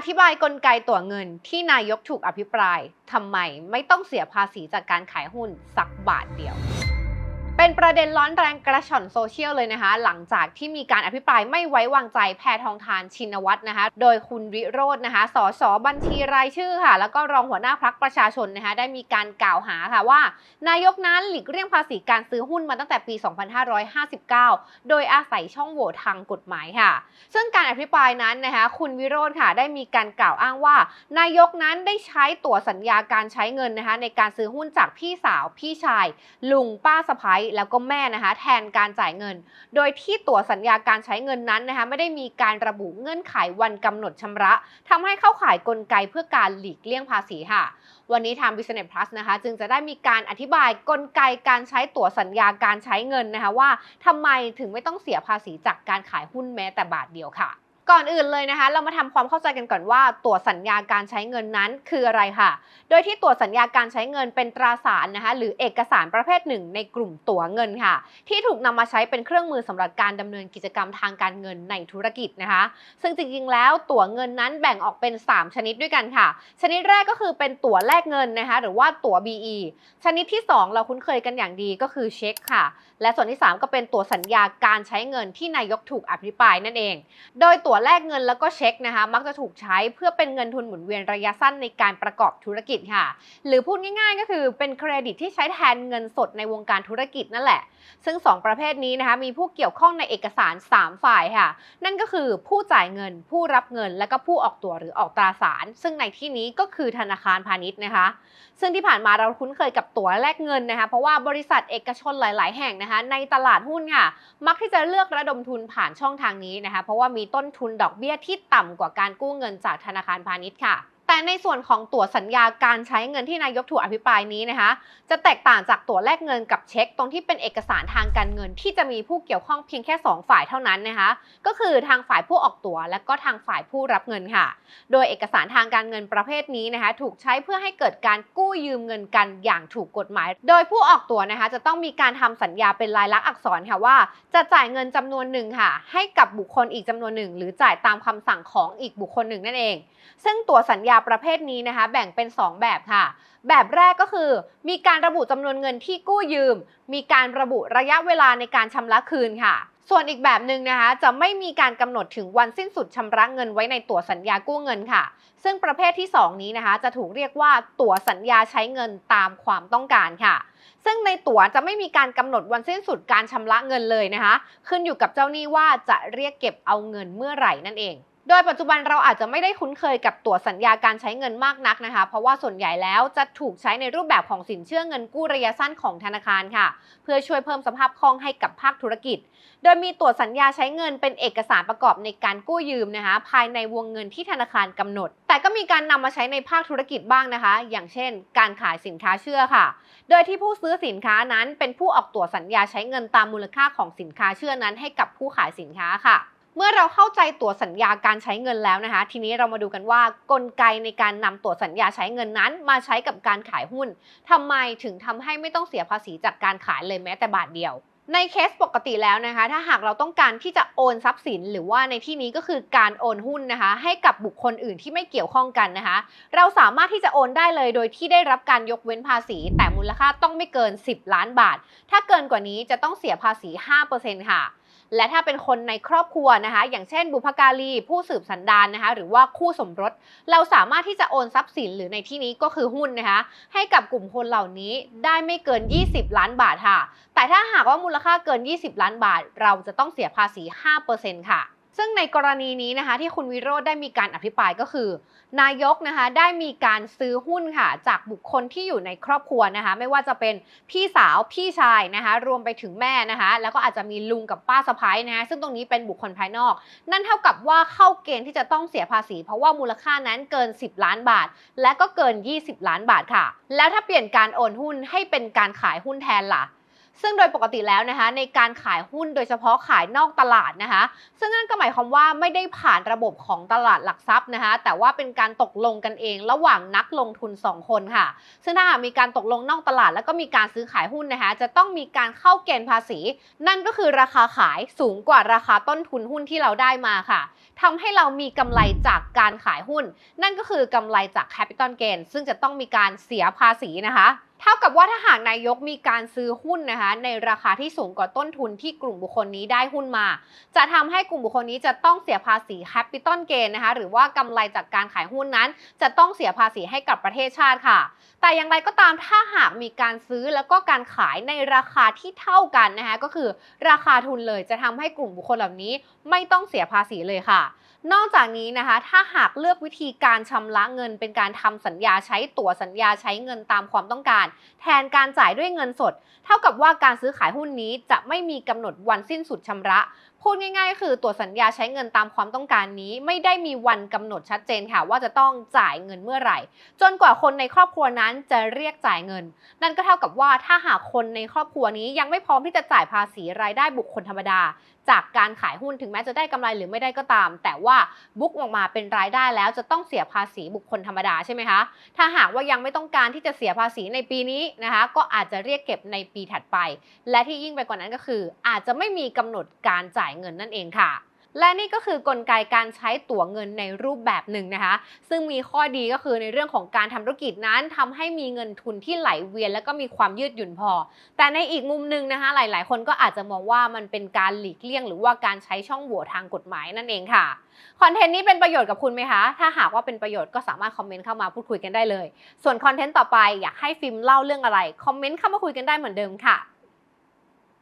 อธิบายกลไกตัวเงินที่นายกถูกอภิปรายทำไมไม่ต้องเสียภาษีจากการขายหุ้นสักบาทเดียว เป็นประเด็นร้อนแรงกระฉ่อนโซเชียลเลยนะคะ หลังจากที่มีการอภิปรายไม่ไว้วางใจแพทองทานชินวัตรนะคะ โดยคุณวิโรจน์นะคะสสบัญชีรายชื่อค่ะ แล้วก็รองหัวหน้าพักประชาชนนะคะ ได้มีการกล่าวหาค่ะว่า นายกนั้นหลีกเลี่ยงภาษีการซื้อหุ้นมาตั้งแต่ปี 2559 โดยอาศัยช่องโหว่ทางกฎหมายค่ะ ซึ่งการอภิปรายนั้นนะคะ คุณวิโรจน์ค่ะ ได้มีการกล่าวอ้างว่า นายกนั้นได้ใช้ตั๋วสัญญาการใช้เงินนะคะในการซื้อหุ้นจากพี่สาวพี่ชาย ลุงป้าสะพ้ายแล้วก็แม่นะคะ แทนการจ่ายเงิน โดยที่ตั๋วสัญญาการใช้เงินนั้นนะคะไม่ได้มีการระบุเงื่อนไขวันกำหนดชำระทำให้เข้าข่ายกลไกเพื่อการหลีกเลี่ยงภาษีค่ะ วันนี้ทาง Business Plus นะคะ จึงจะได้มีการอธิบายกลไกการใช้ตั๋วสัญญาการใช้เงินนะคะว่าทำไมถึงไม่ต้องเสียภาษีจากการขายหุ้นแม้แต่บาทเดียวค่ะ ก่อนอื่นเลยนะคะ เรามาทำความเข้าใจกันก่อนว่า ตั๋วสัญญาการใช้เงินนั้นคืออะไรค่ะ โดยที่ตั๋วสัญญาการใช้เงินเป็นตราสารนะคะ หรือเอกสารประเภทหนึ่ง ในกลุ่มตั๋วเงินค่ะ ที่ถูกนำมาใช้เป็นเครื่องมือสำหรับการดำเนินกิจกรรมทางการเงินในธุรกิจนะคะ ซึ่งจริงๆแล้วตั๋วเงินนั้นแบ่งออกเป็น 3 ชนิดด้วยกันค่ะ ชนิดแรกก็คือเป็นตั๋วแลกเงินนะคะ หรือว่าตั๋ว BE ชนิดที่ 2 เราคุ้นเคยกันอย่างดีก็คือเช็คค่ะ และส่วนที่ 3 ก็เป็นตั๋วสัญญาการใช้เงินที่นายกถูกอภิปรายนั่นเอง โดยตั๋วแลกเงินแล้วก็เช็คนะคะ มักจะถูกใช้เพื่อเป็นเงินทุนหมุนเวียนระยะสั้นในการประกอบธุรกิจค่ะ หรือพูดง่ายๆ ก็คือเป็นเครดิตที่ใช้แทนเงินสดในวงการธุรกิจนั่นแหละ ซึ่ง 2 ประเภทนี้นะคะมีผู้เกี่ยวข้องในเอกสาร 3 ฝ่ายค่ะ นั่นก็คือผู้จ่ายเงิน ผู้รับเงิน และก็ผู้ออกตั๋วหรือออกตราสาร ซึ่งในที่นี้ก็คือธนาคารพาณิชย์นะคะ ซึ่งที่ผ่านมาเราคุ้นเคยกับตั๋วแลกเงินนะคะ เพราะว่าบริษัทเอกชนหลาย ๆ แห่งนะคะ ในตลาดหุ้นค่ะ มักที่จะเลือกระดมทุนผ่านช่องทางนี้นะคะ เพราะว่ามีต้นทุนดอกเบี้ยที่ต่ำกว่าการกู้เงินจากธนาคารพาณิชย์ค่ะ แต่ในส่วนของตั๋วสัญญาการใช้เงินที่นายกถูกอภิปรายนี้นะคะ จะแตกต่างจากตั๋วแลกเงินกับเช็ค ตรงที่เป็นเอกสารทางการเงิน ที่จะมีผู้เกี่ยวข้องเพียงแค่ 2 ฝ่ายเท่านั้นนะคะ ก็คือทางฝ่ายผู้ออกตั๋วและก็ทางฝ่ายผู้รับเงินค่ะ โดยเอกสารทางการเงินประเภทนี้นะคะ ถูกใช้เพื่อให้เกิดการกู้ยืมเงินกันอย่างถูกกฎหมาย โดยผู้ออกตั๋วนะคะ จะต้องมีการทำสัญญาเป็นลายลักษณ์อักษรค่ะว่า จะจ่ายเงินจำนวนหนึ่งค่ะ ให้กับบุคคลอีกจำนวนหนึ่ง หรือจ่ายตามคำสั่งของอีกบุคคลหนึ่งนั่นเอง ซึ่งตั๋วสัญญาประเภทนี้นะคะ แบ่งเป็น 2 แบบค่ะ แบบแรกก็คือ มีการระบุจำนวนเงินที่กู้ยืม มีการระบุระยะเวลาในการชำระคืนค่ะ ส่วนอีกแบบหนึ่งนะคะ จะไม่มีการกำหนดถึงวันสิ้นสุดชำระเงินไว้ในตั๋วสัญญากู้เงินค่ะ ซึ่งประเภทที่ 2 นี้นะคะ จะถูกเรียกว่าตั๋วสัญญาใช้เงินตามความต้องการค่ะซึ่งในตั๋วจะไม่มีการกำหนดวันสิ้นสุดการชำระเงินเลยนะคะ ขึ้นอยู่กับเจ้าหนี้ว่าจะเรียกเก็บเอาเงินเมื่อไหร่นั่นเอง โดยปัจจุบันเราอาจจะไม่ได้คุ้นเคยกับตั๋วสัญญาการใช้เงินมากนักนะคะ เพราะว่าส่วนใหญ่แล้วจะถูกใช้ในรูปแบบของสินเชื่อเงินกู้ระยะสั้นของธนาคารค่ะ เพื่อช่วยเพิ่มสภาพคล่องให้กับภาคธุรกิจ โดยมีตั๋วสัญญาใช้เงินเป็นเอกสารประกอบในการกู้ยืมนะคะ ภายในวงเงินที่ธนาคารกำหนด แต่ก็มีการนำมาใช้ในภาคธุรกิจบ้างนะคะ อย่างเช่น การขายสินค้าเชื่อค่ะ โดยที่ผู้ซื้อสินค้านั้นเป็นผู้ออกตั๋วสัญญาใช้เงินตามมูลค่าของสินค้าเชื่อนั้นให้กับผู้ขายสินค้าค่ะ เมื่อเราเข้าใจตั๋วสัญญาการใช้เงินแล้วนะคะ ทีนี้เรามาดูกันว่ากลไกในการนำตั๋วสัญญาใช้เงินนั้น มาใช้กับการขายหุ้นทำไมถึงทำให้ไม่ต้องเสียภาษีจากการขายเลยแม้แต่บาทเดียวในเคสปกติแล้วนะคะ ถ้าหากเราต้องการที่จะโอนทรัพย์สิน หรือว่าในที่นี้ก็คือการโอนหุ้นนะคะ ให้กับบุคคลอื่นที่ไม่เกี่ยวข้องกันนะคะ เราสามารถที่จะโอนได้เลยโดยที่ได้รับการยกเว้นภาษี แต่มูลค่าต้องไม่เกิน 10 ล้านบาท ถ้าเกินกว่านี้จะต้องเสียภาษี 5%ค่ะ และถ้าเป็นคนในครอบครัวนะคะ อย่างเช่น บุพการีผู้สืบสันดานนะคะ หรือว่าคู่สมรส เราสามารถที่จะโอนทรัพย์สินหรือในที่นี้ก็คือหุ้นนะคะ ให้กับกลุ่มคนเหล่านี้ได้ไม่เกิน 20 ล้านบาทค่ะ แต่ถ้าหากว่ามูลค่าเกิน 20 ล้านบาท เราจะต้องเสียภาษี 5%ค่ะ ซึ่งในกรณีนี้นะคะที่คุณวิโรธได้มีการอภิปรายก็คือ นายกนะคะได้มีการซื้อหุ้นค่ะจากบุคคลที่อยู่ในครอบครัวนะคะไม่ว่าจะเป็นพี่สาวพี่ชายนะคะรวมไปถึงแม่นะคะแล้วก็อาจจะมีลุงกับป้าสะพ้ายนะคะซึ่งตรงนี้เป็นบุคคลภายนอก นั่นเท่ากับว่าเข้าเกณฑ์ที่จะต้องเสียภาษี เพราะว่ามูลค่านั้นเกิน 10 ล้านบาท และก็เกิน 20 ล้านบาทค่ะ แล้วถ้าเปลี่ยนการโอนหุ้นให้เป็นการขายหุ้นแทนล่ะ ซึ่งโดยปกติแล้วนะคะ ในการขายหุ้นโดยเฉพาะขายนอกตลาดนะคะ ซึ่งนั่นก็หมายความว่าไม่ได้ผ่านระบบของตลาดหลักทรัพย์นะคะ แต่ว่าเป็นการตกลงกันเองระหว่างนักลงทุน 2 คนค่ะ ซึ่งถ้าหากมีการตกลงนอกตลาด แล้วก็มีการซื้อขายหุ้นนะคะ จะต้องมีการเข้าเกณฑ์ภาษี นั่นก็คือราคาขายสูงกว่าราคาต้นทุนหุ้นที่เราได้มาค่ะทำให้เรามีกำไรจากการขายหุ้น นั่นก็คือกำไรจาก Capital Gain ซึ่งจะต้องมีการเสียภาษีนะคะ เท่ากับว่าถ้าหากนายกมีการซื้อหุ้นนะคะในราคาที่สูงกว่าต้นทุนที่กลุ่มบุคคลนี้ได้หุ้นมา จะทำให้กลุ่มบุคคลนี้จะต้องเสียภาษี Capital Gain นะคะหรือว่ากำไรจากการขายหุ้นนั้น จะต้องเสียภาษีให้กับประเทศชาติค่ะ แต่อย่างไรก็ตามถ้าหากมีการซื้อแล้วก็การขายในราคาที่เท่ากันนะคะก็คือราคาทุนเลยจะทำให้กลุ่มบุคคลเหล่านี้ ไม่ต้องเสียภาษีเลยค่ะ นอกจากนี้นะคะ ถ้าหากเลือกวิธีการชำระเงินเป็นการทำสัญญาใช้ตั๋วสัญญาใช้เงินตามความต้องการแทนการจ่ายด้วยเงินสด เท่ากับว่าการซื้อขายหุ้นนี้จะไม่มีกำหนดวันสิ้นสุดชำระพูดง่ายๆ คือตัวสัญญาใช้เงินตามความต้องการนี้ ไม่ได้มีวันกำหนดชัดเจนค่ะ ว่าจะต้องจ่ายเงินเมื่อไหร่ จนกว่าคนในครอบครัวนั้นจะเรียกจ่ายเงิน นั่นก็เท่ากับว่าถ้าหากคนในครอบครัวนี้ยังไม่พร้อมที่จะจ่ายภาษีรายได้บุคคลธรรมดา จากการขายหุ้นถึงแม้จะได้กำไรหรือไม่ได้ก็ตาม แต่ว่าบุ๊กออกมาเป็นรายได้แล้วจะต้องเสียภาษีบุคคลธรรมดาใช่ไหมคะถ้าหากว่ายังไม่ต้องการที่จะเสียภาษีในปีนี้นะคะก็อาจจะเรียกเก็บในปีถัดไป และที่ยิ่งไปกว่านั้นก็คือ อาจจะไม่มีกำหนดการจ่ายเงินนั่นเองค่ะและนี่ก็คือกลไกการใช้ตั๋วเงินในรูปแบบหนึ่งนะคะ ซึ่งมีข้อดีก็คือในเรื่องของการทำธุรกิจนั้นทำให้มีเงินทุนที่ไหลเวียน แล้วก็มีความยืดหยุ่นพอ แต่ในอีกมุมหนึ่งนะคะ หลาย ๆ คนก็อาจจะมองว่ามันเป็นการหลีกเลี่ยง หรือว่าการใช้ช่องโหว่ทางกฎหมายนั่นเองค่ะคอนเทนต์นี้เป็นประโยชน์กับคุณไหมคะ ถ้าหากว่าเป็นประโยชน์ก็สามารถคอมเมนต์เข้ามาพูดคุยกันได้เลย ส่วนคอนเทนต์ต่อไปอยากให้ฟิล์มเล่าเรื่องอะไรคอมเมนต์เข้ามาคุยกันได้เหมือนเดิมค่ะ